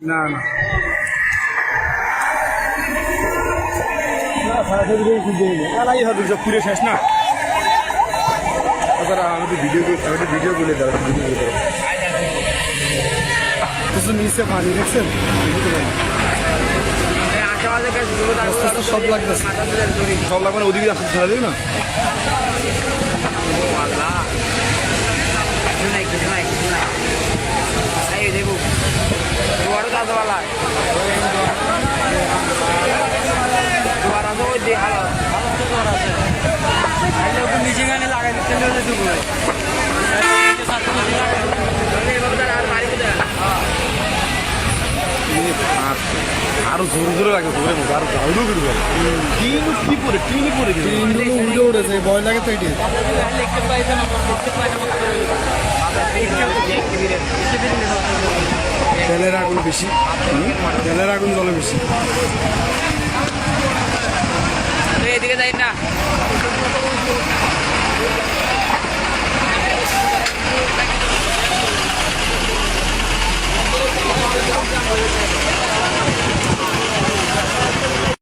না না। পুরে শেষ না। তাছাড়া আমি ভিডিও ভিডিও বলে দাঁড়া ভিডিও বলে দাঁড়া কিছু নিচে পানি সব লাগতেছে। সব লাগবে না। আরও জোরে জোরে লাগে জোরে মতো আরও ঝাউডু করবে টিন কি পরে টিনই পরে দিবে তিনগুলো উল্টে উঠেছে ভয় লাগে তো এটি। তেলের আগুন বেশি তেলের আগুন জলে বেশি। এদিকে যাই না।